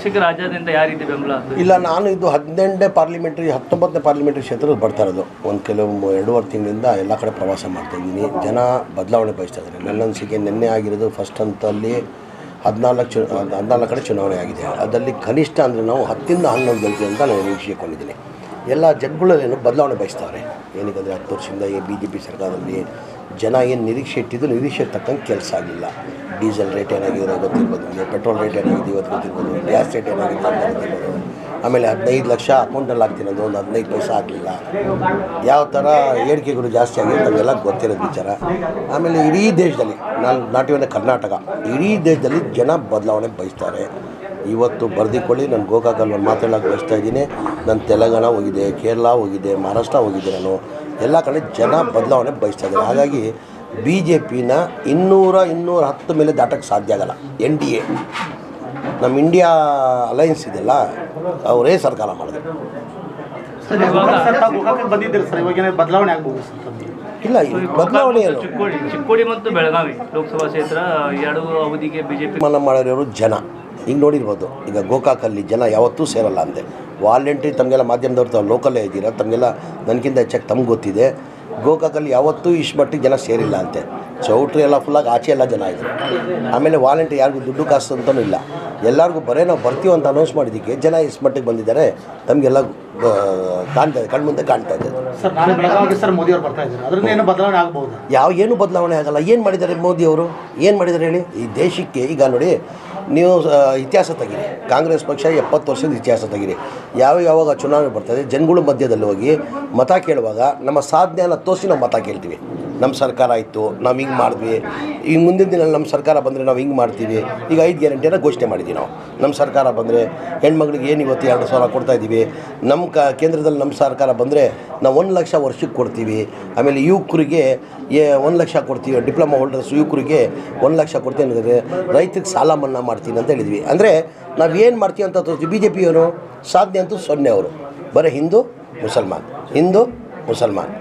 ಪಕ್ಷಕ್ಕೆ ರಾಜ್ಯಾದ್ಯಂತ ಯಾವ ಬೆಂಬಲ ಇಲ್ಲ, ನಾನು ಇದು ಹದಿನೆಂಟನೇ ಪಾರ್ಲಿಮೆಂಟ್ರಿ ಹತ್ತೊಂಬತ್ತನೇ ಪಾರ್ಲಿಮೆಂಟ್ರಿ ಕ್ಷೇತ್ರದಲ್ಲಿ ಬರ್ತಾ ಇರೋದು. ಒಂದು ಕೆಲವು ಎರಡೂವರೆ ತಿಂಗಳಿಂದ ಎಲ್ಲ ಕಡೆ ಪ್ರವಾಸ ಮಾಡ್ತಾ ಇದ್ದೀನಿ. ಜನ ಬದಲಾವಣೆ ಬಯಸ್ತಾ ಇದ್ದಾರೆ. ನನ್ನ ಅನಿಸಿಕೆ ನಿನ್ನೆ ಆಗಿರೋದು ಫಸ್ಟ್ ಹಂತಲ್ಲಿ ಹದಿನಾಲ್ಕು ಚು ಹದಿನಾಲ್ಕು ಕಡೆ ಚುನಾವಣೆ ಆಗಿದೆ. ಅದರಲ್ಲಿ ಕನಿಷ್ಠ ಅಂದರೆ ನಾವು ಹತ್ತಿಂದ ಹನ್ನೊಂದು ಗೆಲ್ತೀವಿ ಅಂತ ನಾನು ನಿರೀಕ್ಷೆಕೊಂಡಿದ್ದೀನಿ ಎಲ್ಲ ಜನಗಳಲ್ಲೇನು ಬದಲಾವಣೆ ಬಯಸ್ತಾವ್ರೆ? ಏನಕ್ಕಂದರೆ ಹತ್ತು ವರ್ಷದಿಂದ ಈ ಬಿ ಜೆ ಪಿ ಸರ್ಕಾರದಲ್ಲಿ ಜನ ಏನು ನಿರೀಕ್ಷೆ ಇಟ್ಟಿದ್ದು ನಿರೀಕ್ಷೆ ತಕ್ಕಂಗೆ ಕೆಲಸ ಆಗಿಲ್ಲ. ಡೀಸೆಲ್ ರೇಟ್ ಏನಾಗಿರೋ ಗೊತ್ತಿರ್ಬೋದು, ನಿಮಗೆ ಪೆಟ್ರೋಲ್ ರೇಟ್ ಏನಾಗಿದೆ ಇವತ್ತು ಗೊತ್ತಿರ್ಬೋದು, ಗ್ಯಾಸ್ ರೇಟ್ ಏನಾಗಿದೆ ಅಂತ ಗೊತ್ತಿರ್ಬೋದು. ಆಮೇಲೆ ಹದಿನೈದು ಲಕ್ಷ ಅಕೌಂಟಲ್ಲಿ ಹಾಕ್ತಿರೋದು ಒಂದು ಹದಿನೈದು ಪೈಸೆ ಆಗಲಿಲ್ಲ ಯಾವ ಥರ ಏಳಿಕೆಗಳು ಜಾಸ್ತಿ ಆಗಿದೆ ನಮಗೆಲ್ಲ ಗೊತ್ತಿರೋದು ವಿಚಾರ. ಆಮೇಲೆ ಇಡೀ ದೇಶದಲ್ಲಿ, ನಾನು ನಾಟಿವನ್ನ ಕರ್ನಾಟಕ, ಇಡೀ ದೇಶದಲ್ಲಿ ಜನ ಬದಲಾವಣೆ ಬಯಸ್ತಾರೆ. ಇವತ್ತು ಬರೆದಿಕೊಳ್ಳಿ ನಾನು ಗೋಕಾಕಲ್ಲಿ ಒಂದು ಮಾತಾಡೋಕೆ ಬಯಸ್ತಾ ಇದ್ದೀನಿ. ನಾನು ತೆಲಂಗಾಣ ಹೋಗಿದೆ ಕೇರಳ ಹೋಗಿದೆ ಮಹಾರಾಷ್ಟ್ರ ಹೋಗಿದ್ದೆ ನಾನು. ಎಲ್ಲ ಕಡೆ ಜನ ಬದಲಾವಣೆ ಬಯಸ್ತಾ ಇದ್ದಾರೆ. ಹಾಗಾಗಿ ಬಿ ಜೆ ಪಿನ ಇನ್ನೂರ ಇನ್ನೂರ ಹತ್ತು ಮೇಲೆ ದಾಟಕ್ಕೆ ಸಾಧ್ಯ ಆಗಲ್ಲ. N D A. ನಮ್ಮ ಇಂಡಿಯಾ ಅಲಯನ್ಸ್ ಇದೆಯಲ್ಲ ಅವರೇ ಸರ್ಕಾರ ಇವಾಗ ಬದಲಾವಣೆ ಆಗ್ಬೋದು ಇಲ್ಲ ಬದಲಾವಣೆ ಚಿಕ್ಕೋಡಿ ಮತ್ತು ಬೆಳಗಾವಿ ಲೋಕಸಭಾ ಕ್ಷೇತ್ರ ಎರಡು ಅವಧಿಗೆ ಬಿಜೆಪಿ ಮನ ಮಾಡಿರೋರು ಜನ. ಈಗ ನೋಡಿರ್ಬೋದು. ಈಗ ಗೋಕಾಕಲ್ಲಿ ಜನ ಯಾವತ್ತೂ ಸೇರಲ್ಲ ಅಂದೆ ವಾಲಂಟ್ರಿ ತಮಗೆಲ್ಲ ಮಾಧ್ಯಮದವ್ರು ತಾವು ಲೋಕಲ್ಲೇ ಇದ್ದೀರಾ? ತಮಗೆಲ್ಲ ನನಗಿಂತ ಹೆಚ್ಚಾಗಿ ತಮ್ಗೆ ಗೊತ್ತಿದೆ. ಗೋಕಾಕಲ್ಲಿ ಯಾವತ್ತೂ ಇಷ್ಟು ಮಟ್ಟಿಗೆ ಜನ ಸೇರಿಲ್ಲ ಅಂತೆ. ಚೌಟ್ರಿ ಎಲ್ಲ ಫುಲ್ಲಾಗಿ ಆಚೆ ಎಲ್ಲ ಜನ ಇದ್ರು. ಆಮೇಲೆ ವಾಲಂಟ್ರಿ ಯಾರಿಗೂ ದುಡ್ಡು ಕಾಸು ಅಂತಲೂ ಇಲ್ಲ. ಎಲ್ಲರಿಗೂ ಬರೇ ನಾವು ಬರ್ತೀವಿ ಅಂತ ಅನೌನ್ಸ್ ಮಾಡಿದ್ದಕ್ಕೆ ಜನ ಇಷ್ಟು ಮಟ್ಟಿಗೆ ಬಂದಿದ್ದಾರೆ. ತಮಗೆಲ್ಲ ಕಾಣ್ತಾ ಇದೆ ಕಣ್ಮುಂದೆ ಕಾಣ್ತಾ ಇದೆ ಯಾವ ಏನು ಬದಲಾವಣೆ ಆಗಲ್ಲ. ಏನು ಮಾಡಿದ್ದಾರೆ ಮೋದಿಯವರು? ಏನು ಮಾಡಿದ್ದಾರೆ ಹೇಳಿ? ಈ ದೇಶಕ್ಕೆ ಈಗ ನೋಡಿ ನೀವು ಇತಿಹಾಸ ತೆಗೀರಿ. ಕಾಂಗ್ರೆಸ್ ಪಕ್ಷ ಎಪ್ಪತ್ತು ವರ್ಷದ ಇತಿಹಾಸ ತೆಗೀರಿ. ಯಾವ ಯಾವಾಗ ಚುನಾವಣೆ ಬರ್ತದೆ, ಜನಗಳ ಮಧ್ಯದಲ್ಲಿ ಹೋಗಿ ಮತ ಕೇಳುವಾಗ ನಮ್ಮ ಸಾಧನೆಯನ್ನು ತೋರಿಸಿ ನಾವು ಮತ ಕೇಳ್ತೀವಿ. ನಮ್ಮ ಸರ್ಕಾರ ಇತ್ತು ನಾವು ಹಿಂಗೆ ಮಾಡಿದ್ವಿ. ಈಗ ಮುಂದಿನ ದಿನ ನಮ್ಮ ಸರ್ಕಾರ ಬಂದರೆ ನಾವು ಹಿಂಗೆ ಮಾಡ್ತೀವಿ. ಈಗ ಐದು ಗ್ಯಾರಂಟಿಯನ್ನು ಘೋಷಣೆ ಮಾಡಿದ್ವಿ ನಾವು. ನಮ್ಮ ಸರ್ಕಾರ ಬಂದರೆ ಹೆಣ್ಮಕ್ಳಿಗೆ ಏನು ಇವತ್ತು ಎರಡು ಸಾವಿರ ಕೊಡ್ತಾ ಇದ್ದೀವಿ ನಮ್ಮ ಕ, ಕೇಂದ್ರದಲ್ಲಿ ನಮ್ಮ ಸರ್ಕಾರ ಬಂದರೆ ನಾವು ಒಂದು ಲಕ್ಷ ವರ್ಷಕ್ಕೆ ಕೊಡ್ತೀವಿ. ಆಮೇಲೆ ಯುವಕರಿಗೆ ಏ, ಒಂದು ಲಕ್ಷ ಕೊಡ್ತೀವಿ. ಡಿಪ್ಲೊಮಾ ಹೋಲ್ಡರ್ಸ್ ಯುವಕರಿಗೆ ಒಂದು ಲಕ್ಷ ಕೊಡ್ತೀನಿ ಅಂದರೆ ರೈತರಿಗೆ ಸಾಲ ಮನ್ನಾ ಮಾಡ್ತೀನಿ ಅಂತ ಹೇಳಿದ್ವಿ. ಅಂದರೆ ನಾವು ಏನು ಮಾಡ್ತೀವಿ ಅಂತ ತೋರಿಸ್ತೀವಿ. ಬಿ ಜೆ ಪಿಯವರು ಸಾಧನೆ ಅಂತೂ ಸೊನ್ನೆ ಅವರು. ಬರೀ ಹಿಂದೂ, ಮುಸಲ್ಮಾನ್. ಹಿಂದೂ, ಮುಸಲ್ಮಾನ್.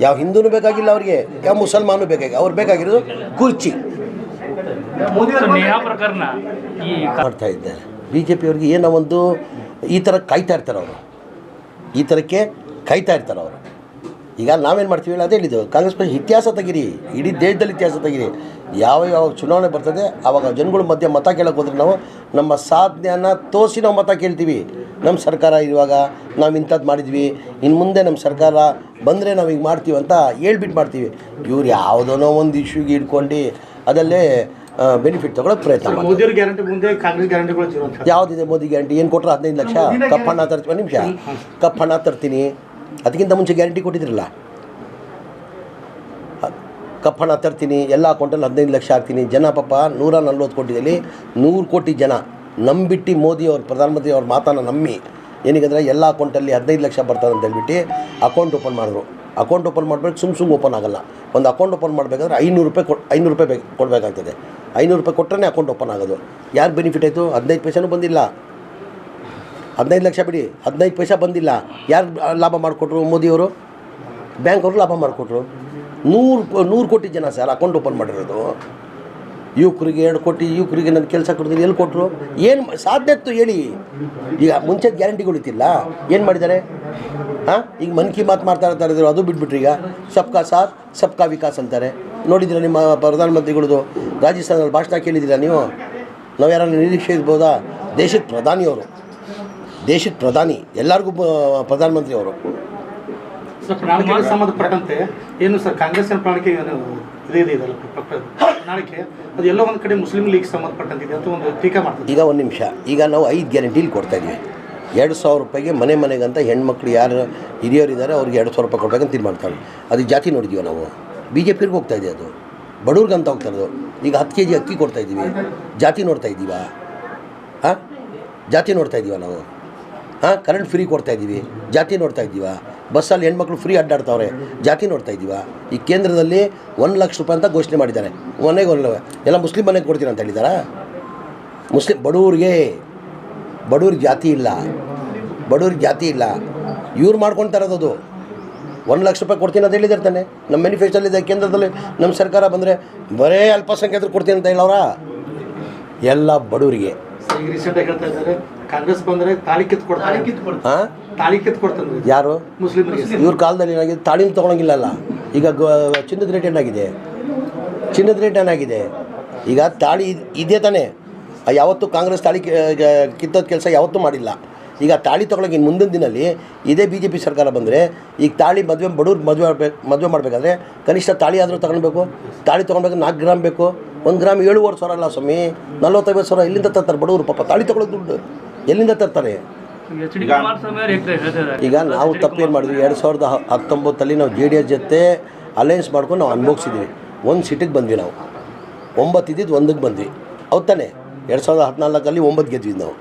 ಯಾವ ಹಿಂದೂನು ಬೇಕಾಗಿಲ್ಲ ಅವ್ರಿಗೆ ಯಾವ ಮುಸಲ್ಮಾನು ಬೇಕಾಗಿ ಅವ್ರು ಬೇಕಾಗಿರೋದು ಕುರ್ಚಿ. ಮಾಡ್ತಾ ಇದ್ದಾರೆ. ಬಿ ಜೆ ಪಿಯವ್ರಿಗೆ ಏನೋ ಒಂದು ಈ ಥರ ಕಾಯ್ತಾ ಇರ್ತಾರೆ ಅವರು. ಈ ಥರಕ್ಕೆ ಕಾಯ್ತಾ ಇರ್ತಾರೆ ಅವರು. ಈಗ ನಾವೇನು ಮಾಡ್ತೀವಿ ಹೇಳಿ ಅದೇ ಹೇಳಿದ್ದು ಕಾಂಗ್ರೆಸ್ ಪಕ್ಷ ಇತಿಹಾಸ ತೆಗಿರಿ ಇಡೀ ದೇಶದಲ್ಲಿ ಇತಿಹಾಸ ತೆಗಿರಿ. ಯಾವ ಯಾವ ಚುನಾವಣೆ ಬರ್ತದೆ ಆವಾಗ ಜನಗಳ ಮಧ್ಯೆ ಮತ ಕೇಳಕ್ಕೆ ಹೋದ್ರೆ ನಾವು ನಮ್ಮ ಸಾಧನೆಯನ್ನು ತೋರಿಸಿ ನಾವು ಮತ ಕೇಳ್ತೀವಿ. ನಮ್ಮ ಸರ್ಕಾರ ಇರುವಾಗ ನಾವು ಇಂಥದ್ದು ಮಾಡಿದ್ವಿ ಇನ್ನು ಮುಂದೆ ನಮ್ಮ ಸರ್ಕಾರ ಬಂದರೆ ನಾವು ಹೀಗೆ ಮಾಡ್ತೀವಿ ಅಂತ ಹೇಳ್ಬಿಟ್ಟು ಮಾಡ್ತೀವಿ. ಇವ್ರು ಯಾವುದೋ ಒಂದು ಇಶ್ಯೂಗೆ ಇಟ್ಕೊಂಡು ಅದಲ್ಲೇ ಬೆನಿಫಿಟ್ ತಗೊಳ್ಳೋಕೆ ಪ್ರಯತ್ನ ಯಾವುದಿದೆ ಮೋದಿ ಗ್ಯಾರಂಟಿ ಏನು ಕೊಟ್ಟರು ಹದಿನೈದು ಲಕ್ಷ? ಕಪ್ಪಣ್ಣ ಹಣ ತರ್ತೀನಿ ಒಂದು ನಿಮಿಷ ಕಪ್ಪಣ್ಣ ಹಣ ತರ್ತೀನಿ. ಅದಕ್ಕಿಂತ ಮುಂಚೆ ಗ್ಯಾರಂಟಿ ಕೊಟ್ಟಿದ್ರಲ್ಲ? ಕಪ್ಪಣ ತರ್ತೀನಿ, ಎಲ್ಲ ಅಕೌಂಟಲ್ಲಿ ಹದಿನೈದು ಲಕ್ಷ ಹಾಕ್ತೀನಿ. ಜನ ಪಾಪ ನೂರ ನಲ್ವತ್ತು ಕೋಟಿಯಲ್ಲಿ ನೂರು ಕೋಟಿ ಜನ. ನಂಬಿಟ್ಟು ಮೋದಿ ಅವ್ರ, ಪ್ರಧಾನಮಂತ್ರಿ ಅವ್ರ ಮಾತನ್ನು ನಂಬಿ. ಏನಿಗಂದರೆ ಎಲ್ಲ ಅಕೌಂಟಲ್ಲಿ ಹದಿನೈದು ಲಕ್ಷ ಬರ್ತದೆ ಅಂತ ಹೇಳ್ಬಿಟ್ಟು ಅಕೌಂಟ್ ಓಪನ್ ಮಾಡಿದ್ರು. ಅಕೌಂಟ್ ಓಪನ್ ಮಾಡಬೇಕು, ಸುಮ್ ಸುಮ್ಮ ಓಪನ್ ಆಗಲ್ಲ. ಒಂದು ಅಕೌಂಟ್ ಓಪನ್ ಮಾಡಬೇಕಾದ್ರೆ ಐನೂರು ರೂಪಾಯಿ ಕೊಟ್ಟು ಐನೂರು ರೂಪಾಯಿ ಬೇಕು, ಕೊಡಬೇಕಾಗ್ತದೆ. ಐನೂರು ರೂಪಾಯಿ ಕೊಟ್ಟರೆ ಅಕೌಂಟ್ ಓಪನ್ ಆಗೋದು. ಯಾರು ಬೆನಿಫಿಟ್ ಆಯಿತು? ಹದಿನೈದು ಪೈಸೆನೂ ಬಂದಿಲ್ಲ. ಹದಿನೈದು ಲಕ್ಷ ಬಿಡಿ, ಹದಿನೈದು ಪೈಸೆ ಬಂದಿಲ್ಲ. ಯಾರು ಲಾಭ ಮಾಡಿಕೊಟ್ರು ಮೋದಿಯವರು? ಬ್ಯಾಂಕ್ ಅವರು ಲಾಭ ಮಾಡಿಕೊಟ್ರು. ನೂರು ನೂರು ಕೋಟಿ ಜನ ಸರ್ ಅಕೌಂಟ್ ಓಪನ್ ಮಾಡಿರೋದು. ಯುವಕರಿಗೆ ಎರಡು ಕೋಟಿ, ಯುವಕರಿಗೆ ನನ್ನ ಕೆಲಸ ಕೊಡ್ತೀನಿ, ಎಲ್ಲಿ ಕೊಟ್ಟರು ಏನು ಸಾಧ್ಯ ಇತ್ತು ಹೇಳಿ. ಈಗ ಮುಂಚೆ ಗ್ಯಾರಂಟಿಗಳು ಇತ್ತಿಲ್ಲ. ಏನು ಮಾಡಿದ್ದಾರೆ? ಹಾಂ, ಈಗ ಮನ್ ಕಿ ಮಾತು ಮಾಡ್ತಾ ಇರ್ತಾರೆ ಅದು ಬಿಟ್ಬಿಟ್ರಿ ಈಗ. ಸಬ್ಕಾ ಸಾಥ್, ಸಬ್ಕಾ ವಿಕಾಸ್ ಅಂತಾರೆ. ನೋಡಿದ್ದೀರಾ ನಿಮ್ಮ ಪ್ರಧಾನಮಂತ್ರಿಗಳದು? ರಾಜಸ್ಥಾನದಲ್ಲಿ ಭಾಷಣ ಕೇಳಿದ್ದೀರಾ ನೀವು? ನಾವು ಯಾರನ್ನು ನಿರೀಕ್ಷೆ ದೇಶದ ಪ್ರಧಾನಿಯವರು. ದೇಶದ ಪ್ರಧಾನಿ ಎಲ್ಲರಿಗೂ ಪ್ರಧಾನಮಂತ್ರಿ ಅವರು. ಸಂಬಂಧಪಟ್ಟಂತೆ ಏನು ಸರ್ ಕಾಂಗ್ರೆಸ್ ಪ್ರಣಾಳಿಕೆ ಏನು ಇದೇ ಇದೆ ಇದಲ್ಲ ಪ್ರಣಾಳಿಕೆ? ಅದು ಎಲ್ಲೋ ಒಂದು ಕಡೆ ಮುಸ್ಲಿಂ ಲೀಗ್ ಸಂಬಂಧಪಟ್ಟಂತಿದೆ ಅಂತ ಒಂದು ಟೀಕೆ ಮಾಡ್ತಿದೆ? ಈಗ ಒಂದು ನಿಮಿಷ. ಈಗ ನಾವು ಐದು ಗ್ಯಾರಂಟಿಲಿ ಕೊಡ್ತಾ ಇದೀವಿ. ಎರಡು ಸಾವಿರ ರೂಪಾಯಿಗೆ ಮನೆ ಮನೆಗಂತ ಹೆಣ್ಮಕ್ಳು ಯಾರು ಹಿರಿಯರಿದ್ದಾರೆ ಅವ್ರಿಗೆ ಎರಡು ಸಾವಿರ ರೂಪಾಯಿ ಕೊಡ್ಬೇಕಂತ ಇದು ಮಾಡ್ತಾರೆ. ಅದು ಜಾತಿ ನೋಡಿದೀವಿ ನಾವು? ಬಿ ಜೆ ಪಿರ್ಗೆ ಹೋಗ್ತಾ ಇದೆ ಅದು. ಬಡವ್ರಿಗಂತ ಹೋಗ್ತಾ ಇರೋದು. ಈಗ ಹತ್ತು ಕೆ ಜಿ ಅಕ್ಕಿ ಕೊಡ್ತಾ ಇದ್ದೀವಿ. ಜಾತಿ ನೋಡ್ತಾ ಇದ್ದೀವಾ? ಹಾಂ? ಜಾತಿ ನೋಡ್ತಾ ಇದ್ದೀವ ನಾವು? ಹಾಂ ಕರೆಂಟ್ ಫ್ರೀ ಕೊಡ್ತಾ ಇದ್ದೀವಿ. ಜಾತಿ ನೋಡ್ತಾ ಇದ್ದೀವ? ಬಸ್ಸಲ್ಲಿ ಹೆಣ್ಮಕ್ಳು ಫ್ರೀ ಅಡ್ಡಾಡ್ತಾವ್ರೆ. ಜಾತಿ ನೋಡ್ತಾ ಇದ್ದೀವ? ಈ ಕೇಂದ್ರದಲ್ಲಿ ಒಂದು ಲಕ್ಷ ರೂಪಾಯಿ ಅಂತ ಘೋಷಣೆ ಮಾಡಿದ್ದಾರೆ. ಮನೆಗೆ ಒಂದು ಎಲ್ಲ ಮುಸ್ಲಿಂ ಮನೆಗೆ ಕೊಡ್ತೀನಿ ಅಂತ ಹೇಳಿದಾರಾ? ಮುಸ್ಲಿಂ ಬಡವ್ರಿಗೆ ಬಡವ್ರಿಗೆ ಜಾತಿ ಇಲ್ಲ. ಬಡವ್ರಿಗೆ ಜಾತಿ ಇಲ್ಲ. ಇವ್ರು ಮಾಡ್ಕೊಳ್ತಾ ಇರೋದು ಒಂದು ಲಕ್ಷ ರೂಪಾಯಿ ಕೊಡ್ತೀನಿ ಅಂತ ಹೇಳಿದಾರೆ ತಾನೆ. ನಮ್ಮ ಮ್ಯಾನಿಫೆಸ್ಟೋಲ್ಲಿದೆ ಕೇಂದ್ರದಲ್ಲಿ. ನಮ್ಮ ಸರ್ಕಾರ ಬಂದರೆ ಬರೇ ಅಲ್ಪಸಂಖ್ಯಾತರು ಕೊಡ್ತೀನಿ ಅಂತ ಹೇಳೋರಾ ಎಲ್ಲ ಬಡವರಿಗೆ ಕಾಂಗ್ರೆಸ್ ಬಂದ್ರೆ ತಾಳಿ ಕೊಡ್ತಾರೆ. ಹಾಂ? ತಾಳಿ ಕಿತ್ತು ಕೊಡ್ತಾರೆ ಯಾರು? ಮುಸ್ಲಿಮರಿಗೆ. ಇವ್ರ ಕಾಲದಲ್ಲಿ ಏನಾಗಿದೆ ತಾಳಿನ ತೊಗೊಳಂಗಿಲ್ಲಲ್ಲ. ಈಗ ಗ- ಚಿನ್ನದ ರೇಟ್ ಏನಾಗಿದೆ? ಚಿನ್ನದ ರೇಟ್ ಏನಾಗಿದೆ? ಈಗ ತಾಳಿ ಇದೆ ತಾನೆ ತಾನೇ. ಆ ಯಾವತ್ತೂ ಕಾಂಗ್ರೆಸ್ ತಾಳಿ ಕಿತ್ತೋದ್ ಕೆಲಸ ಯಾವತ್ತೂ ಮಾಡಿಲ್ಲ. ಈಗ ತಾಳಿ ತೊಗೊಳಕ್ಕೆ ಇನ್ನು ಮುಂದಿನ ದಿನಲ್ಲಿ ಇದೇ ಬಿ ಜೆ ಪಿ ಸರ್ಕಾರ ಬಂದರೆ ಈಗ ತಾಳಿ ಮದುವೆ ಬಡವ್ರು ಮದುವೆ ಮಾಡ್ಬೇಕು ಮದುವೆ ಮಾಡಬೇಕಾದ್ರೆ ಕನಿಷ್ಠ ತಾಳಿ ಆದರೂ ತಗೊಳ್ಬೇಕು. ತಾಳಿ ತೊಗೊಳ್ಬೇಕು ನಾಲ್ಕು ಗ್ರಾಮ್ ಬೇಕು. ಒಂದು ಗ್ರಾಮ್ ಏಳುವರೆ ಸಾವಿರ ಅಲ್ಲ ಸ್ವಾಮಿ. ನಲ್ವತ್ತೈವತ್ತು ಸಾವಿರ ಇಲ್ಲಿಂದ ತರ್ತಾರೆ ಬಡವರು ಪಾಪ. ತಾಳಿ ತೊಗೊಳಕ್ಕೆ ದುಡ್ಡು. ಎಲ್ಲಿಂದ ತರ್ತಾರೆ? ಈಗ ನಾವು ತಪ್ಪೇನು ಮಾಡಿದ್ವಿ. ಎರಡು ಸಾವಿರದ ಹತ್ತೊಂಬತ್ತಲ್ಲಿ ನಾವು ಜೆ ಡಿ ಎಸ್ ಜೊತೆ ಅಲಯನ್ಸ್ ಮಾಡ್ಕೊಂಡು ನಾವು ಅನುಭವಿಸಿದ್ವಿ. ಒಂದು ಸಿಟಿಗೆ ಬಂದ್ವಿ ನಾವು. ಒಂಬತ್ತು ಇದ್ದಿದ್ದು ಒಂದಕ್ಕೆ ಬಂದ್ವಿ. ಹೌದ್ ತಾನೆ? ಎರಡು ಸಾವಿರದ ಹದಿನಾಲ್ಕಲ್ಲಿ ಒಂಬತ್ತು ಗೆದ್ವಿ ನಾವು.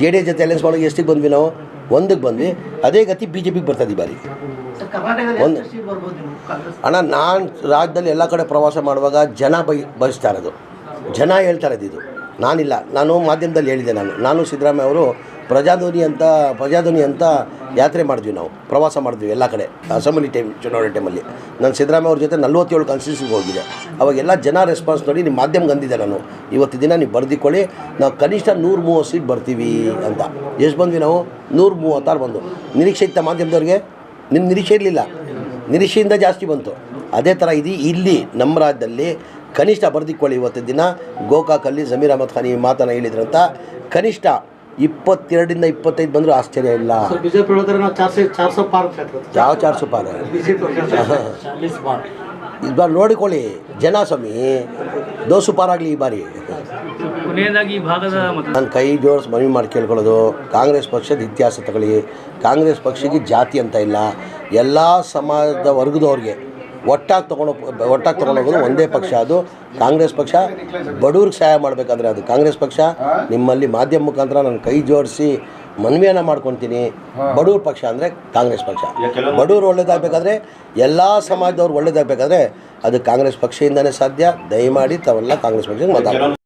ಜೆ ಡಿ ಎಸ್ ಜೊತೆ ಅಲಯನ್ಸ್ ಮಾಡೋಕೆ ಎಷ್ಟಿಗೆ ಬಂದ್ವಿ ನಾವು? ಒಂದಕ್ಕೆ ಬಂದ್ವಿ. ಅದೇ ಗತಿ ಬಿ ಜೆ ಪಿಗೆ ಬರ್ತದೆ ಈ ಬಾರಿ. ಒಂದು ಅಣ್ಣ ನಾನು ರಾಜ್ಯದಲ್ಲಿ ಎಲ್ಲ ಕಡೆ ಪ್ರವಾಸ ಮಾಡುವಾಗ ಜನ ಬೈ ಬಯಸ್ತಾ ಇರೋದು. ಜನ ಹೇಳ್ತಾ ಇರೋದು ಇದು. ನಾನಿಲ್ಲ. ನಾನು ಮಾಧ್ಯಮದಲ್ಲಿ ಹೇಳಿದೆ ನಾನು. ನಾನು ಸಿದ್ದರಾಮಯ್ಯ ಅವರು ಪ್ರಜಾಧ್ವನಿ ಅಂತ ಪ್ರಜಾಧ್ವನಿ ಅಂತ ಯಾತ್ರೆ ಮಾಡಿದ್ವಿ ನಾವು. ಪ್ರವಾಸ ಮಾಡಿದ್ವಿ ಎಲ್ಲ ಕಡೆ, ಅಸೆಂಬ್ಲಿ ಟೈಮ್, ಚುನಾವಣೆ ಟೈಮಲ್ಲಿ. ನಾನು ಸಿದ್ದರಾಮಯ್ಯ ಅವ್ರ ಜೊತೆ ನಲ್ವತ್ತೇಳು ಕಾನ್ಸ್ಟಿಟ್ಯೂನ್ಸಿಗೆ ಹೋಗಿದೆ. ಅವಾಗೆಲ್ಲ ಜನ ರೆಸ್ಪಾನ್ಸ್ ನೋಡಿ ನಿಮ್ಮ ಮಾಧ್ಯಮಕ್ಕೆ ಅಂದಿದ್ದೆ ನಾನು. ಇವತ್ತು ದಿನ ನೀವು ಬರೆದಿಕೊಳ್ಳಿ. ನಾವು ಕನಿಷ್ಠ ನೂರು ಮೂವತ್ತು ಸೀಟ್ ಬರ್ತೀವಿ ಅಂತ. ಎಷ್ಟು ಬಂದ್ವಿ ನಾವು? ನೂರು ಮೂವತ್ತಾರು ಬಂದು ನಿರೀಕ್ಷೆ ಇತ್ತ ಮಾಧ್ಯಮದವ್ರಿಗೆ? ನಿಮ್ಮ ನಿರೀಕ್ಷೆ ಇರಲಿಲ್ಲ. ನಿರೀಕ್ಷೆಯಿಂದ ಜಾಸ್ತಿ ಬಂತು. ಅದೇ ಥರ ಇದು ಇಲ್ಲಿ, ನಮ್ಮ ರಾಜ್ಯದಲ್ಲಿ ಕನಿಷ್ಠ ಬರೆದಿಕೊಳ್ಳಿ ಇವತ್ತಿನ ದಿನ. ಗೋಕಾಕಲ್ಲಿ ಜಮೀರ್ ಅಹಮದ್ ಖಾನ್ ಈ ಮಾತನ್ನು ಹೇಳಿದ್ರಂತ. ಕನಿಷ್ಠ ಇಪ್ಪತ್ತೆರಡರಿಂದ ಇಪ್ಪತ್ತೈದು ಬಂದರೂ ಆಶ್ಚರ್ಯ ಇಲ್ಲ. ಯಾವ ಚಾರ್ ಸುಪಾರ ಬಿಜೆಪಿ ಚಾರ್ಲಿಸ್ ಪಾರ್. ಇದು ಬಾರಿ ನೋಡಿಕೊಳ್ಳಿ. ಜನ ಸ್ವಾಮಿ ದೋಸು ಪಾರಾಗಲಿ ಈ ಬಾರಿ. ನನ್ನ ಈ ಭಾಗದ ಮತ ನಾನು ಕೈ ಜೋಡಿಸ್ ಮನವಿ ಮಾಡಿ ಕೇಳ್ಕೊಳ್ಳೋದು. ಕಾಂಗ್ರೆಸ್ ಪಕ್ಷದ ಇತಿಹಾಸ ತಗೊಳ್ಳಿ. ಕಾಂಗ್ರೆಸ್ ಪಕ್ಷಕ್ಕೆ ಜಾತಿ ಅಂತ ಇಲ್ಲ. ಎಲ್ಲ ಸಮಾಜದ ವರ್ಗದವ್ರಿಗೆ ಒಟ್ಟಾಗಿ ತೊಗೊಂಡು ಒಟ್ಟಾಗಿ ತೊಗೊಂಡೋಗೋದು ಒಂದೇ ಪಕ್ಷ ಅದು. ಕಾಂಗ್ರೆಸ್ ಪಕ್ಷ ಬಡವ್ರಿಗೆ ಸಹಾಯ ಮಾಡಬೇಕಾದ್ರೆ ಅದು. ಕಾಂಗ್ರೆಸ್ ಪಕ್ಷ ನಿಮ್ಮಲ್ಲಿ ಮಾಧ್ಯಮ ಮುಖಾಂತರ ನಾನು ಕೈ ಜೋಡಿಸಿ ಮನವಿಯನ್ನು ಮಾಡ್ಕೊತೀನಿ. ಬಡವ್ರ ಪಕ್ಷ ಅಂದರೆ ಕಾಂಗ್ರೆಸ್ ಪಕ್ಷ. ಬಡವ್ರು ಒಳ್ಳೇದಾಗಬೇಕಾದ್ರೆ ಎಲ್ಲ ಸಮಾಜದವ್ರು ಒಳ್ಳೇದಾಗಬೇಕಾದ್ರೆ ಅದು ಕಾಂಗ್ರೆಸ್ ಪಕ್ಷದಿಂದನೇ ಸಾಧ್ಯ. ದಯಮಾಡಿ ತಾವೆಲ್ಲ ಕಾಂಗ್ರೆಸ್ ಪಕ್ಷಕ್ಕೆ ಮತ